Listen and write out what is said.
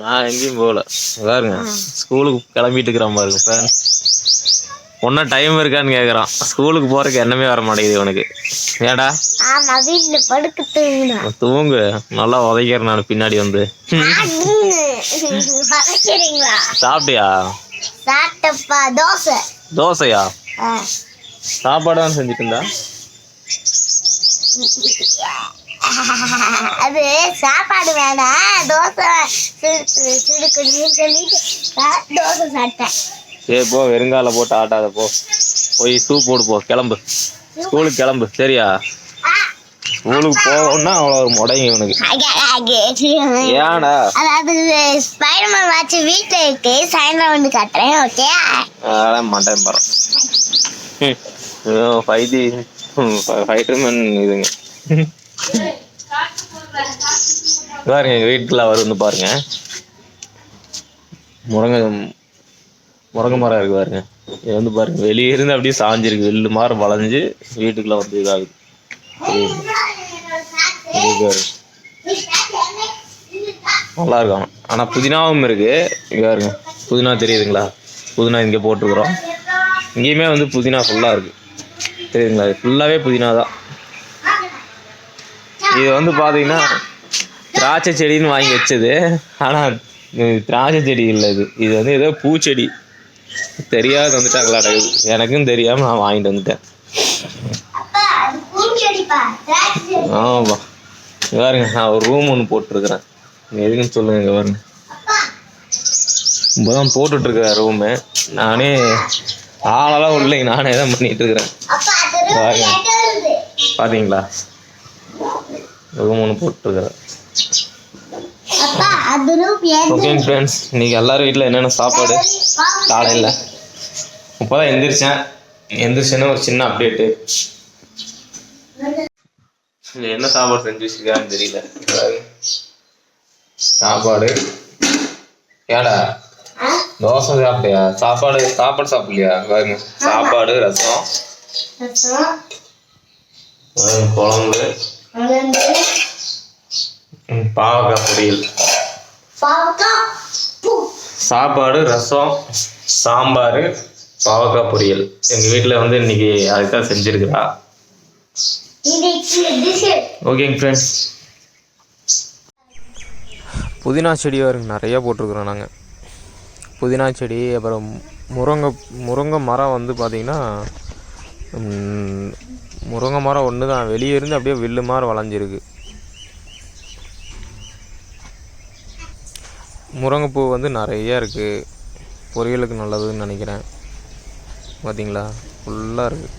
நான் எங்கேயும் போகல. பாருங்க ஸ்கூலுக்கு கிளம்பிட்டு இருக்கிறான் பாருங்க ஃப்ரெண்ட்ஸ் ஒன்றும் டைம் இருக்கான்னு கேட்குறான் ஸ்கூலுக்கு போகிறதுக்கு எண்ணமே வர மாட்டேங்குது இவனுக்கு. ஏடா வீட்டுல படுக்க தூங்கணும் தூங்கு. நல்லா உதைக்கிறேன் நான் பின்னாடி வந்து. சாப்பிட்டியா? சாப்பிட்டப்பா தோசை. தோசையா. சாப்பாடு தான் செஞ்சுட்டு இருந்தா? அது சாப்பாடு வேணாம். தோசை சொல்லிட்டு சா- தோசை சாப்பிட்டேன். சரி போ வெறுங்கால போட்டு ஆட்டாத போ. போய் சூப் போடு போ. கிளம்பு. ஸ்கூலுக்கு கிளம்பு சரியா? ஸ்கூலுக்கு போகணும்னா அவ்வளோ ஒரு முடையும் இவனுக்கு. ஏன்டா? அதாவது ஸ்பைடர்மேன் வாட்ச் வீட்டில் இருக்கு. சாயந்தரம் வந்து காட்டுறேன் ஓகே மாட்டேன் போகிறேன் ஃபைவ் டி ஃபைட்டர்மேன் இதுங்க. பாருங்க எங்கள் வீட்டில் அவர் வந்து பாருங்க. முருங்கை முருங்கை மரம் இருக்கு பாருங்க. இது வந்து பாருங்க வெளியே இருந்து அப்படியே சாஞ்சிருக்கு. வெள்ளு மாதிரி வளைஞ்சு வீட்டுக்குள்ள வந்து இதாகுது. நல்லா இருக்கும் ஆனால் புதினாவும் இருக்கு. இங்க பாருங்க. புதினா தெரியுதுங்களா? புதினா இங்கே போட்டுருக்குறோம். இங்கேயுமே வந்து புதினா ஃபுல்லாக இருக்குது தெரியுதுங்களா இது ஃபுல்லாவே புதினா தான். இது வந்து பாத்தீங்கன்னா திராட்சை செடின்னு வாங்கி வச்சது. ஆனா இது திராட்சை செடி இல்லை இது. இது வந்து ஏதோ பூச்செடி. தெரியாத வந்துட்டாங்களா எனக்கும் தெரியாம நான் வாங்கிட்டு வந்துட்டேன். இங்க பாருங்க நான் ஒரு ரூம் ஒன்று போட்டிருக்கிறேன். எதுக்குன்னு சொல்லுங்க இங்க பாருங்க. இப்போதான் போட்டுட்டு இருக்கிறேன் ரூமு நானே ஆளெல்லாம் இல்லைங்க நானே தான் பண்ணிட்டு இருக்கிறேன். பாத்தீங்களா? ஒன்று போட்டுருக்கிறேன். ஓகேங்க ஃப்ரெண்ட்ஸ் இன்னைக்கு எல்லாரும் வீட்டில் என்னென்ன சாப்பாடு? காலையில். இப்போதான் எந்திரிச்சேன். எந்திரிச்சேன்னு ஒரு சின்ன அப்டேட்டு என்ன சாப்பாடு செஞ்சு வச்சிருக்கான்னு தெரியல. சாப்பாடு. ஏடா தோசை சாப்பிட்டியா? சாப்பாடு சாப்பாடு சாப்பிடலையா? பாருங்க. சாப்பாடு ரசம். குழம்பு. ம், பாவக்காய் பொரியல். சாப்பாடு ரசம் சாம்பார் பாவக்காய் பொரியல். எங்கள் வீட்டில் வந்து இன்னைக்கு அதுதான் செஞ்சுருக்கிறா. ஓகேங்க ஃப்ரெண்ட்ஸ் புதினா செடி வருங்க நிறைய போட்டிருக்குறோம் நாங்கள் புதினா செடி அப்புறம் முருங்கை முருங்கை மரம் வந்து பார்த்திங்கன்னா முருங்கை மரம் ஒன்று தான் வெளியே இருந்து அப்படியே வில்லு மாதிரி வளைஞ்சிருக்கு முருங்கைப்பூ வந்து நிறைய இருக்குது பொரியலுக்கு நல்லதுன்னு நினைக்கிறேன். பார்த்தீங்களா ஃபுல்லாக இருக்குது